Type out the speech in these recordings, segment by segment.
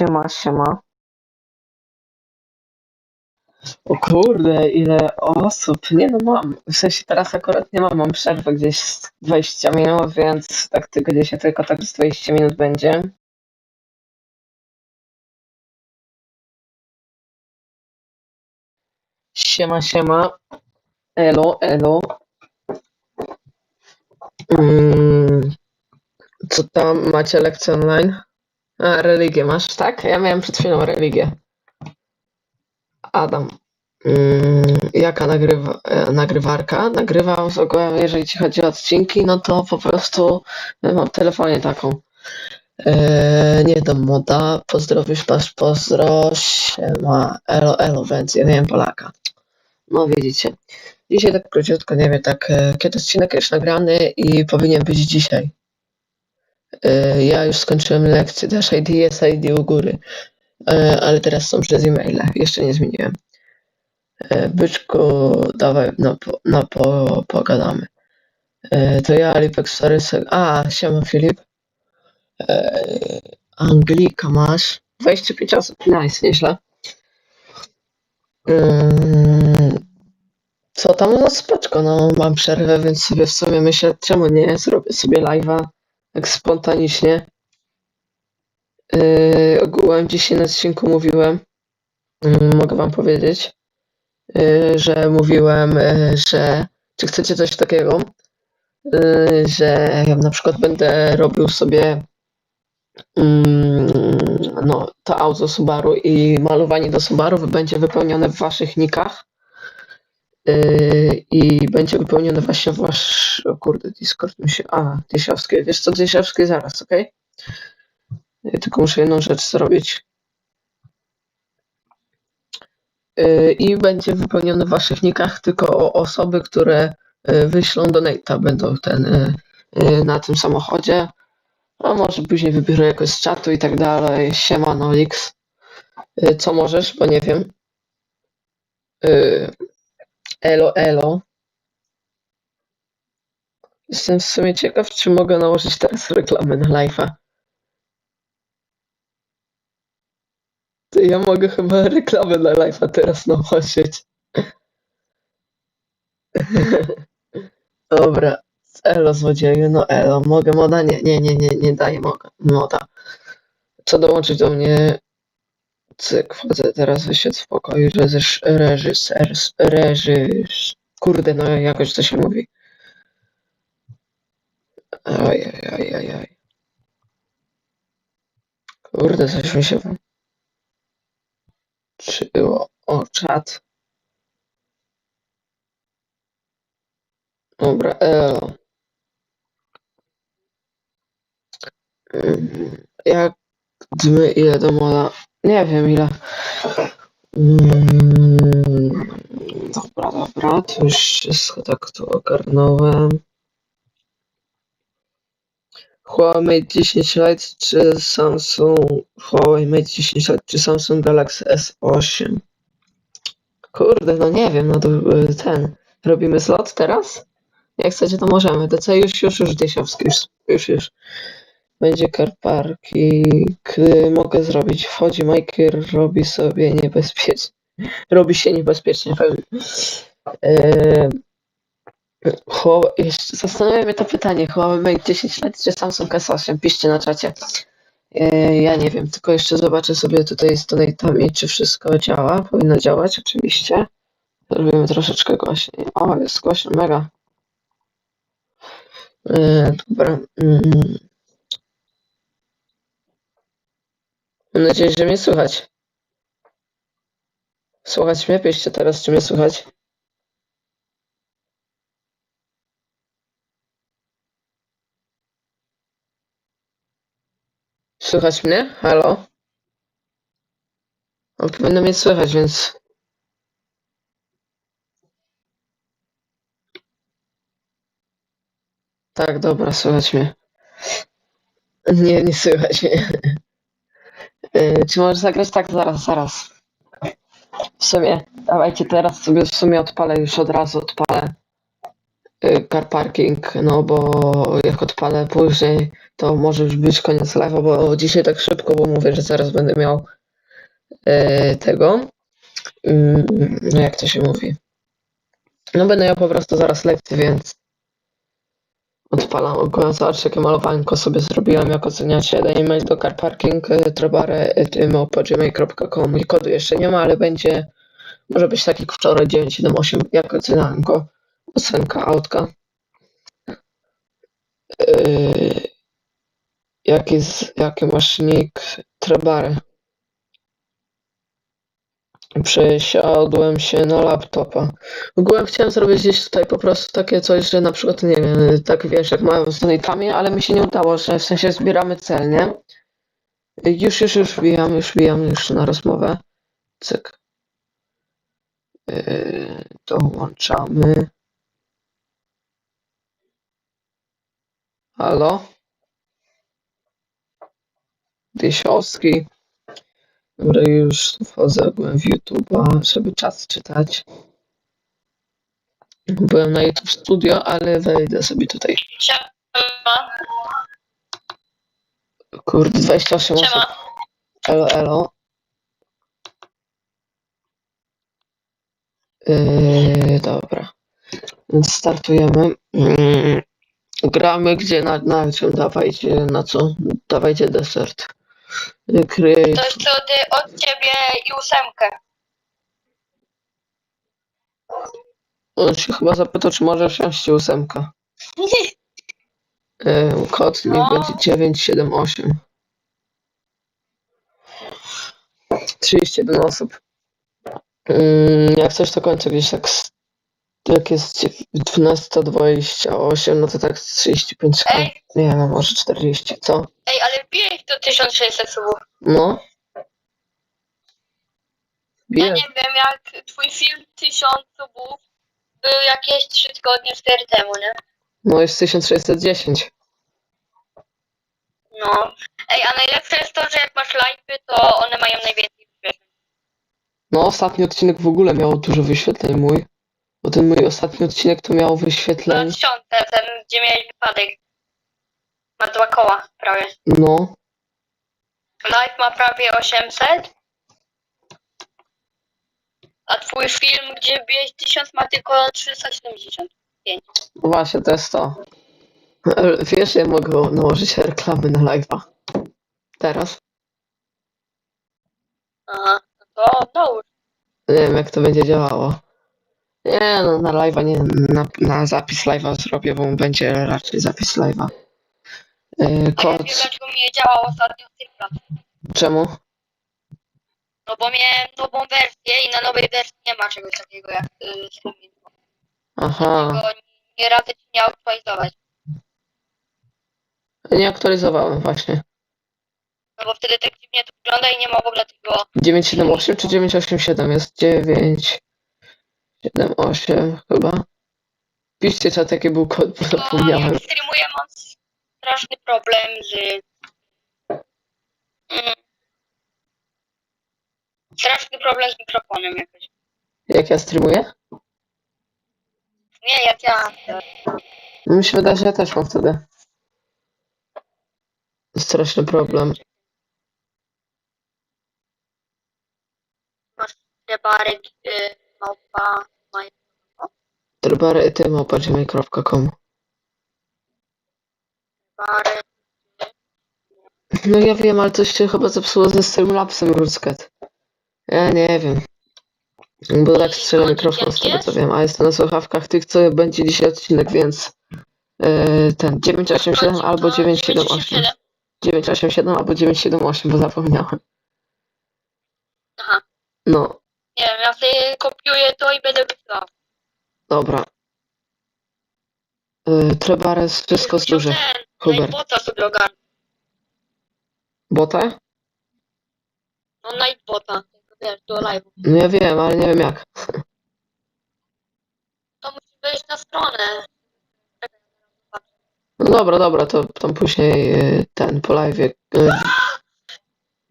Siema, siema. O kurde, ile osób. Nie no mam. W sensie teraz akurat nie mam, mam przerwę gdzieś z 20 minut, więc tak tylko gdzieś tylko tak z 20 minut będzie. Siema, siema. Elo, elo. Mm, co tam macie lekcje online? A, religię masz, tak? Ja miałem przed chwilą religię. Adam. Mm, jaka nagrywa, e, nagrywarka? Nagrywam z ogółem, jeżeli ci chodzi o odcinki, no to po prostu mam w telefonie taką. E, nie dam moda, pozdrowisz, masz pozdro, siema, elo, elo, więc ja wiem Polaka. No widzicie. Dzisiaj tak króciutko, nie wiem, tak, e, kiedy odcinek jest nagrany i powinien być dzisiaj. E, ja już skończyłem lekcję, dash ID, jest ID u góry, e, ale teraz są przez e-maile, jeszcze nie zmieniłem. E, Byczku, dawaj, no, po, no po, pogadamy. To ja, Lipek Sorysek. A, siema Filip. Anglika masz. 25 osób, nice, nieźle. Co tam? No spoczko, no mam przerwę, więc sobie w sumie myślę, czemu nie, zrobię sobie live'a tak spontanicznie. Yy, ogółem dzisiaj na odcinku mówiłem, yy, mogę wam powiedzieć, yy, że mówiłem, yy, że czy chcecie coś takiego, yy, że ja na przykład będę robił sobie mm, no, to auto Subaru i malowanie do Subaru będzie wypełnione w waszych nikach i będzie wypełnione właśnie wasz... O kurde, Discord mi się... A, Dysiowskie. Wiesz co, Dysiowskie zaraz? Ja tylko muszę jedną rzecz zrobić. Yy, I będzie wypełnione w waszych nikach tylko osoby, które yy, wyślą donate'a, będą ten yy, yy, na tym samochodzie. A może później wybiorę jakoś z czatu i tak dalej. Siema Nolix. Yy, co możesz, bo nie wiem. Elo, elo. Jestem w sumie ciekaw, czy mogę nałożyć teraz reklamę na live'a. Ja mogę chyba reklamę na live'a teraz nałożyć. Dobra. Elo złodzieju, no elo. Mogę moda? Nie, nie, nie, nie, nie daję moda. Co dołączyć do mnie? Wchodzę teraz wyświetl w pokoju, reżyser, reżyser, reżys... Kurde, no jakoś to się mówi. Oj, oj, oj, oj, oj. Kurde, coś mi się... Czyło. O, czat. Dobra, elo. Mm, Jak dmy ile do moda? Nie wiem ile. Mm, Dobra, dobra, to już wszystko tak tu ogarnąłem. Huawei Mate 10 Lite czy Samsung Huawei Mate 10 Lite czy Samsung Galaxy S8? Kurde, no nie wiem, no to y, ten. Robimy slot teraz? Jak chcecie, to możemy. DC już, już, już, Dysiowski, już, już, już. Będzie car parking. Mogę zrobić. Wchodzi Michael, robi sobie niebezpiecznie. Robi się niebezpiecznie. Eee, Huawei, jeszcze zastanawia to pytanie. Huawei Mate 10 lat czy Samsung S8? Piszcie na czacie. Eee, ja nie wiem, tylko jeszcze zobaczę sobie tutaj z donate'ami, czy wszystko działa. Powinno działać oczywiście. Zrobimy troszeczkę głośniej. O, jest głośno, mega. Eee, dobra. Mm. Mam nadzieję, że mnie słychać. Słuchać mnie? Piszcie teraz, czy mnie słychać. Słychać mnie? Halo? No, powinno mnie słychać, więc... Tak, dobra, słychać mnie. Nie, nie słychać mnie. Yy, czy możesz zagrać? Tak, zaraz, zaraz. W sumie, dawajcie teraz sobie w sumie odpalę, już od razu odpalę. y, car parking, no bo jak odpalę później, to może już być koniec live'a, bo dzisiaj tak szybko, bo mówię, że zaraz będę miał y, tego, no jak to się mówi, no będę miał po prostu zaraz lekcję, więc odpalam ogólnie, zobaczcie jakie malowanko sobie zrobiłem, jak oceniacie, jeden e-mail do car parking, y, trebare, gmail.com i kodu jeszcze nie ma, ale będzie, może być taki jak wczoraj 978, jak oceniałem go, ocenka autka. Yy, jaki, z, jaki masz nick? Trebary. Przesiadłem się na laptopa. Ogółem chciałem zrobić gdzieś tutaj po prostu takie coś, że na przykład, nie wiem, tak wiesz, jak mają z donatami, ale mi się nie udało, że w sensie zbieramy cel, nie? Już, już, już wbijam, już wbijam już na rozmowę. Cyk. Yy, dołączamy. Halo? Dysiowski. Dobra, już wchodzę w YouTube'a, żeby czas czytać. Byłem na YouTube Studio, ale wejdę sobie tutaj. Siema. Kurde, 28 osób. Siema. Elo, elo. Yy, dobra. Więc startujemy. Mm, gramy gdzie? Na, na czym? Dawajcie, na co? Dawajcie desert. Kryj. To jest od, od ciebie i ósemkę. On się chyba zapytał, czy może wsiąść ósemka. Yy, kod niech No. będzie 978. 31 osób. Yy, jak coś to kończę gdzieś tak z, jak jest 12.28, no to tak z 35 Ej. Nie wiem, może 40, co? Ej, ale bijesz to 1600 subów. No. Ja nie wiem, jak twój film 1000 subów był jakieś 3 tygodnie, 4 temu, nie? No jest 1610. No. Ej, a najlepsze jest to, że jak masz live'y, to one mają najwięcej wyświetleń. No ostatni odcinek w ogóle miał dużo wyświetleń mój. Bo ten mój ostatni odcinek to miał No, wyświetleń. tysiące, ten, gdzie miałeś wypadek. Ma dwa koła prawie. No. Live ma prawie 800. A twój film, gdzie biłeś 1000 ma tylko 370. No właśnie, to jest to. Wiesz, ja mogę nałożyć reklamy na live'a. Teraz. Aha, no to dołóż. Nie wiem, jak to będzie działało. Nie, no na live'a nie, na, na zapis live'a zrobię, bo będzie raczej zapis live'a. E, Ja wiem, Kod, dlaczego mi nie działał ostatnio Cyfra. czemu? No bo miałem nową wersję i na nowej wersji nie ma czegoś takiego jak y, streaming. Aha, Tylko nie, nie radzę ci nie aktualizować. nie aktualizowałem właśnie. No bo wtedy tak dziwnie to wygląda i nie ma w ogóle tego. 978 czy 987 jest? 978 chyba. Piszcie czat, jaki był kod, bo zapomniałem. jak streamuję mam straszny problem z... Mm. Straszny problem z mikrofonem jakoś. Jak ja streamuję? Nie, jak ja... No Mi się wydaje, że ja też mam wtedy. Straszny problem. Masz barek y, małpa... ty małpa.gmail.com barek... No ja wiem, ale coś się chyba zepsuło ze Streamlabsem Rusket. Ja nie wiem. Bo tak strzela mikrofon z tego co wiem, a jestem na słuchawkach tych, co będzie dzisiaj odcinek, więc yy, ten 987 albo 978. 987 albo 978, bo zapomniałem. Aha. No, Nie wiem, ja sobie kopiuję to i będę wysyłał. dobra. Yy, Trebares, wszystko z dużych. Ten, Hubert. Nightbota sobie ogarnę. Bota? No Nightbota. Wiesz, do live. No ja wiem, ale nie wiem jak. To musi wejść na stronę. No dobra, dobra, to tam później yy, ten po live.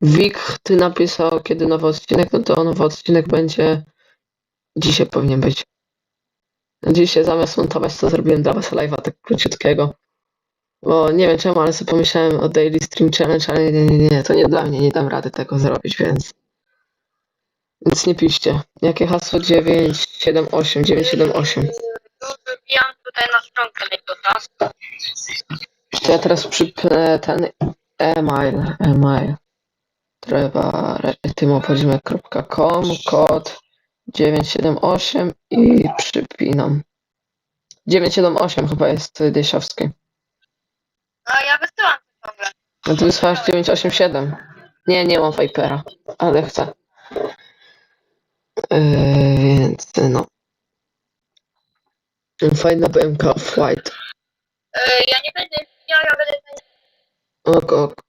Wik, ty napisał kiedy nowy odcinek, no to nowy odcinek będzie dzisiaj powinien być. Dzisiaj zamiast montować to zrobiłem dla was live'a tak króciutkiego. Bo nie wiem czemu, ale sobie pomyślałem o Daily Stream Challenge, ale nie, nie, nie, to nie dla mnie, nie dam rady tego zrobić, więc... Więc nie piszcie. Jakie hasło? 978, 978. Już wybijam tutaj na stronkę Legota. Ja teraz przypnę ten e-mail, e-mail. Trzeba tymopodzimek.com, kod 978 i przypinam. 978 chyba jest Dysiowski. A ja wysyłam to ciągle. No ty wysłałeś 987. Nie, nie mam Vipera, ale chcę. Yy, więc no. Fajna BMK Off-White. E, ja nie będę miał, ja będę Ok, ok.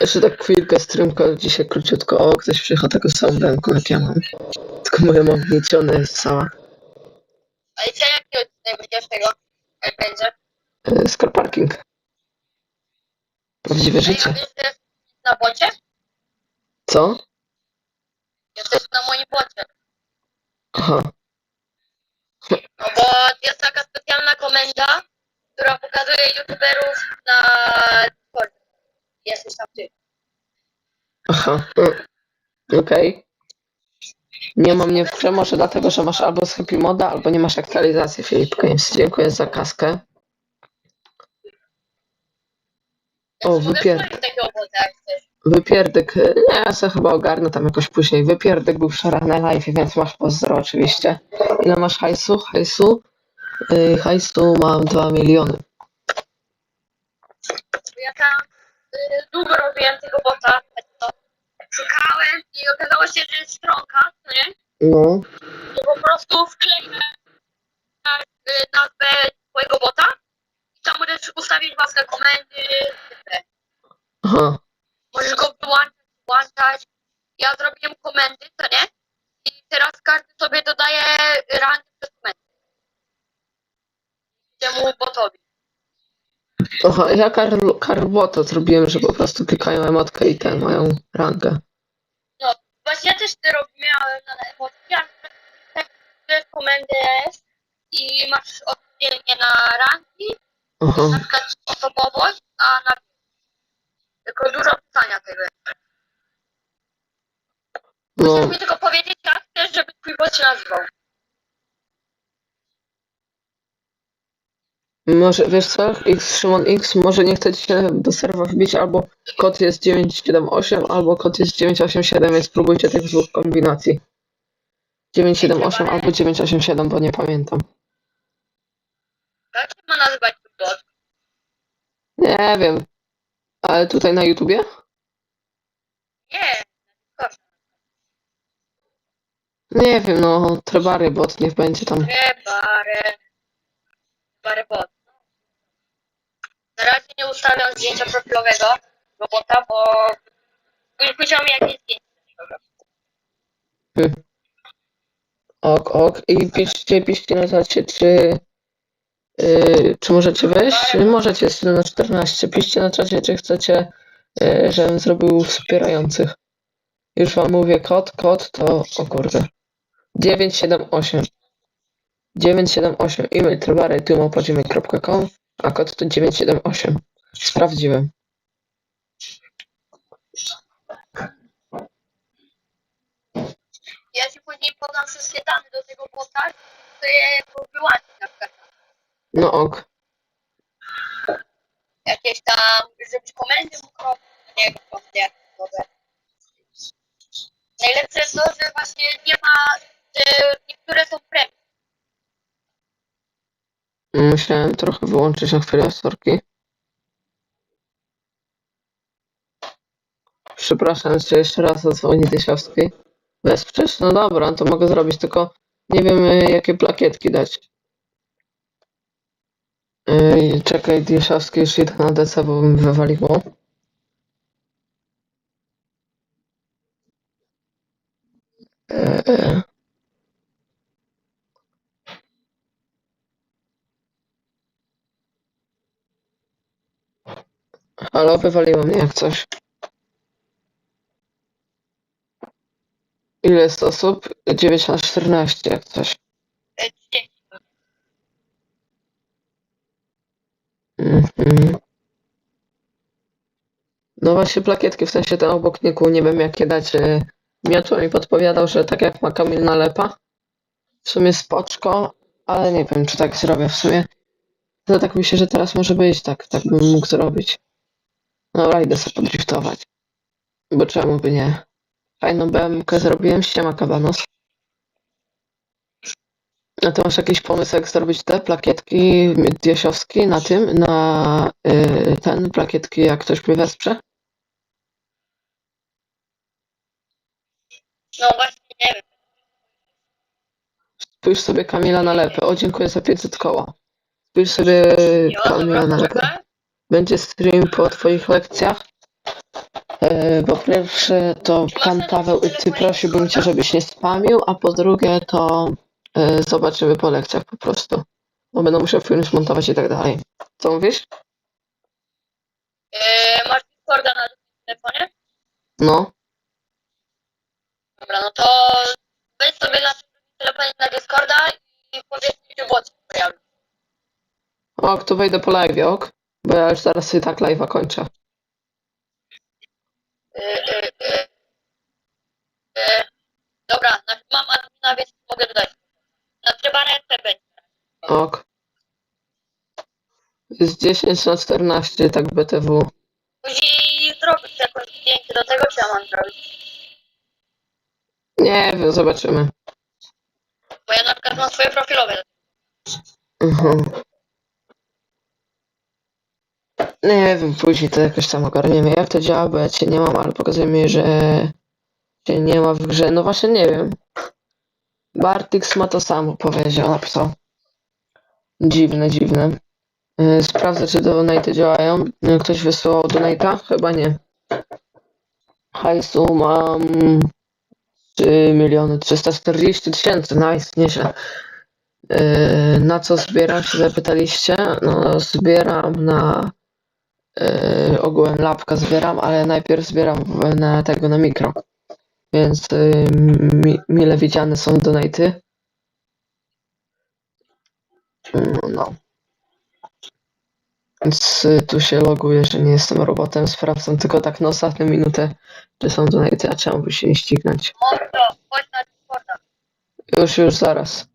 Jeszcze tak chwilkę strymka dzisiaj króciutko. O, ktoś przyjechał tego samego bęku jak ja mam. Tylko moja mam wnieciona jest cała. A i co jaki odcinek będziesz tego? Jak będzie? Scar Parking. Prawdziwe życie. Jesteś na bocie? Co? Jesteś na moim bocie. Aha. No bo jest taka specjalna komenda, która pokazuje youtuberów na Discordzie. Jesteś tam ty. Aha. Okej. Nie mam mnie w grze, może dlatego, że masz albo z Happy Moda, albo nie masz aktualizacji, Filipka, więc dziękuję za kaskę. O. Wypierdek, e, nie, ja sobie chyba ogarnę tam jakoś później. Wypierdek był wczoraj na live, więc masz pozdro oczywiście. Ile masz hajsu? Hajsu? Yy, hajsu mam 2 miliony. Ja tam y, długo robiłem tego bota. to Szukałem i okazało się, że jest stronka, no nie? No. I po prostu wkleiłem nazwę twojego bota i tam możesz ustawić własne komendy. Aha. Możesz go wyłączać, włączać. Ja zrobiłem komendy, to nie? I teraz każdy sobie dodaje rangę przez komendy. Temu botowi. Aha, ja kar- karbota zrobiłem, że po prostu klikają emotkę i ten mają rangę. No, właśnie ja też to robiłem na emocje, ale tak komendę i masz oddzielnie na rangi, Aha. na przykład osobowość, a na tylko dużo pisania tego. Musisz No, mi tylko powiedzieć, jak chcesz, żeby twój bot się nazywał. Może, wiesz co, X, Szymon X, może nie chcecie się do serwa wbić, albo kod jest 978, albo kod jest 987, więc spróbujcie tych dwóch kombinacji. 978 albo 987, bo nie pamiętam. Jak się ma nazywać bot? Nie wiem. Ale tutaj na YouTubie? Nie. Nie wiem, no, Trebary bot niech będzie tam. Bare, bare bot. Na razie nie ustawiam zdjęcia profilowego robota, bo musiał mi jakieś zdjęcie. Ok, ok. I piszcie, piszcie na czacie, czy, yy, czy możecie wejść? Możecie, jest 1 na 14. Piszcie na czacie, czy chcecie, yy, żebym zrobił wspierających. Już wam mówię, kod, kod to, o kurde, 978. 978, e-mail trebary.com, a kod to 978. Sprawdziłem. Ja ci później podam wszystkie dane do tego bota, to je wyłączyć na przykład. No ok. Jakieś tam, żebyś komendy mógł robić, nie wiem. Najlepsze jest to, że właśnie nie ma, niektóre są premium. Musiałem trochę wyłączyć na chwilę sorki. Przepraszam, jeszcze raz zadzwoni Dysiowski. Wesprzesz? No dobra, to mogę zrobić, tylko nie wiem y, jakie plakietki dać. Yy, czekaj, Dysiowski już idę na DC, bo mi wywaliło. Yy. Halo, wywaliło mnie jak coś. Ile jest osób? 9 na 14 jak coś. Mhm. No właśnie plakietki, w sensie ten obok Niku, nie wiem jakie dać. Y, Miotło mi podpowiadał, że tak jak ma Kamil Nalepa, w sumie spoczko, ale nie wiem, czy tak zrobię w sumie. No tak myślę, że teraz może być, tak, tak bym mógł zrobić. Dobra, idę sobie podriftować. Bo czemu by nie? Fajną BMK zrobiłem, ściema kabanos. A ty masz jakiś pomysł, jak zrobić te plakietki diasiowskie na tym, na y, ten, plakietki, jak ktoś mnie wesprze? No właśnie, nie wiem. Spójrz sobie Kamila na lepę. O, dziękuję za 500 koła. Spójrz sobie Kamila na lepę. Będzie stream po twoich lekcjach. E, po pierwsze to pan Paweł, ty prosiłbym cię, żebyś nie spamił, a po drugie to e, zobaczymy po lekcjach po prostu. Bo będę musiał film zmontować i tak dalej. Co mówisz? Yy, masz Discorda na telefonie? No. Dobra, no to wejdź sobie na telefonie na Discorda i powiedz mi, czy się pojawi. Ok, to wejdę po live, ok? Bo ja już zaraz i tak live'a kończę. Yy, yy, yy. Yy, dobra, znaczy mam admina, więc mogę dodać. Na trzybarece będzie. Ok. Jest 10 na 14, tak BTW. Później zrobić jakieś zdjęcie do tego, czy ja mam zrobić. Nie wiem, zobaczymy. Bo ja na przykład mam swoje profilowe. Mhm. Nie wiem, później to jakoś tam ogarniemy, jak to działa, bo ja cię nie mam, ale pokazuje mi, że cię nie ma w grze. No właśnie nie wiem. Bartix ma to samo, powiedział, napisał. Dziwne, dziwne. Yy, Sprawdzę, czy donate działają. Yy, Ktoś wysyłał donate'a? Chyba nie. Hajsu mam 3 miliony 340 tysięcy, nice, nieźle. Yy, na co zbieram zapytaliście? No zbieram na yy, ogółem lapka zbieram, ale najpierw zbieram na tego na mikro. Więc yy, mi, mile widziane są donaty. No. Więc yy, tu się loguję, że nie jestem robotem. Sprawdzam tylko tak na ostatnią minutę, czy są donaty, a czemu by się nie ścignąć. Mordo, chodź na Discorda. Już, już, zaraz.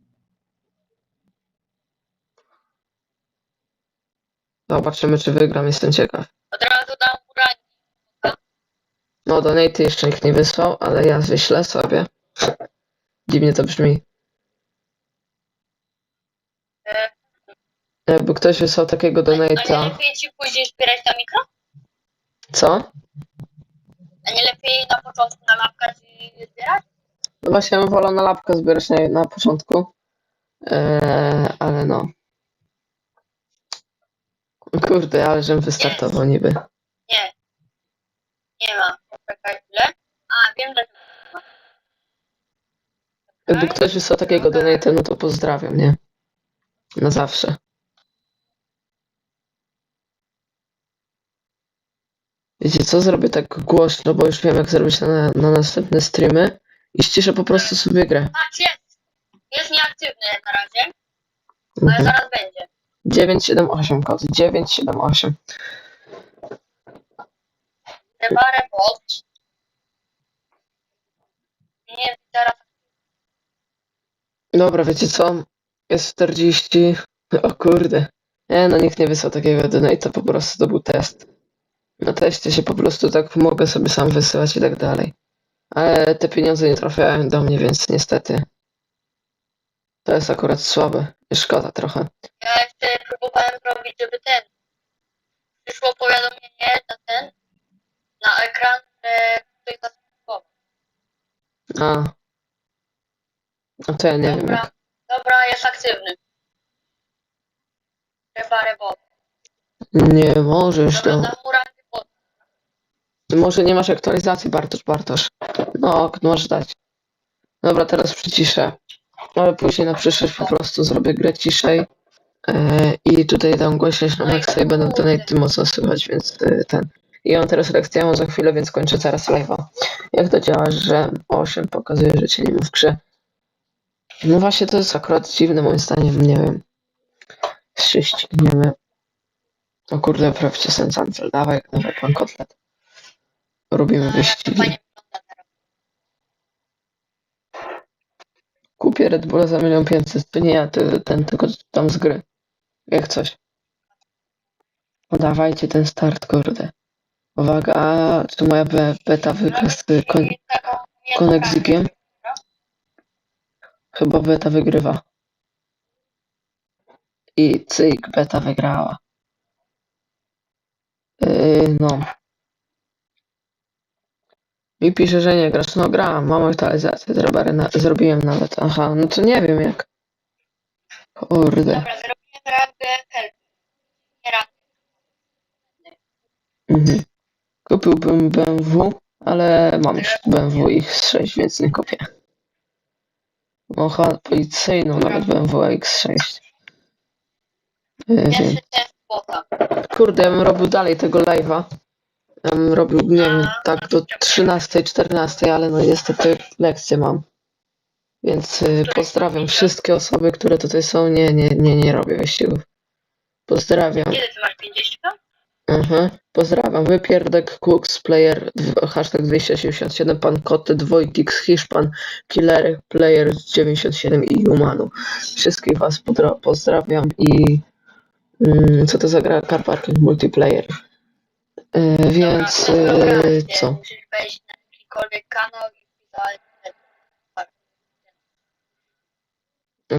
Zobaczymy, czy wygram, jestem ciekaw. Od razu dam rank. No, donate jeszcze nikt nie wysłał, ale ja wyślę sobie. Dziwnie to brzmi. Yy, Jakby ktoś wysłał takiego a nie lepiej ci później zbierać na mikro? Co? A nie lepiej na początku na lapkach i zbierać? No właśnie, ja bym wolał na lapkę zbierać na, na początku. Eee, ale no. Kurde, ale żem wystartował niby. Nie. Nie ma. Czekaj chwilę. A, wiem, że... Jakby ktoś wysłał takiego donate'a, no to pozdrawiam, nie? Na zawsze. Wiecie co, zrobię tak głośno, bo już wiem jak zrobić na, na następne streamy i ściszę po prostu sobie grę. Patrz, jest. Jest nieaktywny na razie, ale Mhm. zaraz będzie. 978 kod, 978. Debarę bot. Nie, teraz... Dobra, wiecie co? Jest 40. O kurde. Nie, no nikt nie wysłał takiego donate'a, po prostu to był test. Na teście się po prostu tak mogę sobie sam wysyłać i tak dalej. Ale te pieniądze nie trafiają do mnie, więc niestety. To jest akurat słabe. I szkoda trochę. Ja jeszcze próbowałem zrobić, żeby ten... Przyszło powiadomienie na ten... Na ekran, że ktoś zasubskrybował. A. A to ja nie wiem Dobra, jak. dobra, jest aktywny. Bot. Nie możesz Dobra, to. bot. Może nie masz aktualizacji, Bartosz, Bartosz. No, możesz dać. Dobra, teraz przyciszę. Ale później na przyszłość po prostu zrobię grę ciszej. E, I tutaj dam głośność na maksa i będę donaty mocno słychać, więc e, ten. I mam teraz lekcję, ja mam za chwilę, więc kończę zaraz live'a. Jak to działa, że 8 pokazuje, że cię nie ma w grze? No właśnie, to jest akurat dziwne moim zdaniem, nie wiem. Się ścigniemy. O kurde, prawcie Sensanfel, dawaj, dawaj pan kotlet. robimy wyścigi. fajnie wygląda teraz. Kupię Red Bulla za milion pięćset. To nie ja, ty, ten, tylko tam z gry. Jak coś. No dawajcie ten start, kurde. Uwaga, czy moja be, beta wygra z kon. Chyba beta wygrywa. I cyk, beta wygrała. Yy, no. Mi pisze, że nie grasz. No grałam, mam aktualizację, na, zrobiłem nawet. Aha, no to nie wiem jak. Kurde. Dobra, teraz help. Nie. Mhm. Kupiłbym BMW, ale mam już BMW X6, więc nie kupię. Mocha policyjną, nawet BMW X6. Yy, więc- Pierwszy test bota. Kurde, ja bym robił dalej tego live'a. Robił, nie wiem, tak do 13, 14, ale no niestety lekcję mam. Więc y, pozdrawiam wszystkie osoby, które tutaj są. Nie, nie, nie, nie robię wyścigów. Pozdrawiam. Kiedy ty masz 50? Mhm. Pozdrawiam. Wypierdek, Cooks, Player, hashtag 287, Pan Koty, Dwojtix, Hiszpan, Killer, Player 97 i Humanu. Wszystkich Was pozdrawiam i mm, co to za gra? Car Parking Multiplayer. Y, więc Dobra, y, dobra, co? Musisz wejść na jakikolwiek kanał i wpisać.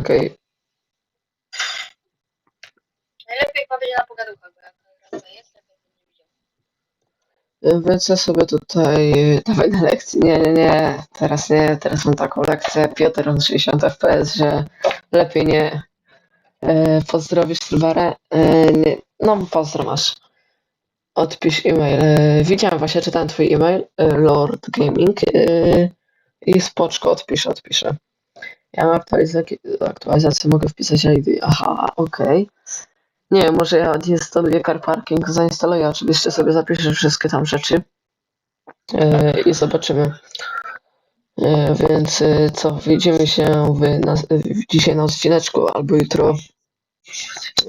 Okej. Najlepiej powiedzieć na pogaduchach, bo jak to jest, lepiej bym nie widział. Więc ja sobie tutaj y, dawaj na lekcję. Nie, nie, nie. Teraz nie. Teraz mam taką lekcję. Piotr on 60 FPS, że lepiej nie. E, pozdrowisz Sylwarę. E, nie. No, pozdro masz. Odpisz e-mail. E, widziałem właśnie, czytałem twój e-mail. E, Lord Gaming. E, I spoczko, odpiszę, odpiszę. Ja mam aktualizację, aktualizację mogę wpisać ID. Aha, okej. Nie wiem, może ja odinstaluję Car Parking, zainstaluję, oczywiście sobie zapiszę wszystkie tam rzeczy e, i zobaczymy. E, więc e, co, widzimy się w, na, w, dzisiaj na odcineczku albo jutro.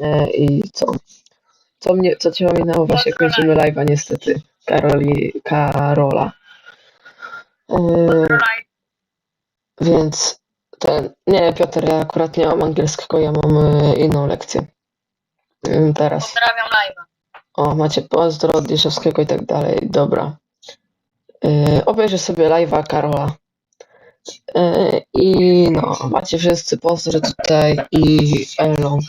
E, I co? Co mnie, co cię minęło? Właśnie kończymy live'a niestety. Karoli, Karola. E, więc ten, nie Piotr, ja akurat nie mam angielskiego, ja mam e, inną lekcję. E, Teraz. Pozdrawiam live'a. O, macie pozdro od Liszewskiego i tak dalej. Dobra. Yy, obejrzę sobie live'a Karola. Yy, I no, macie wszyscy pozdro tutaj i Elo.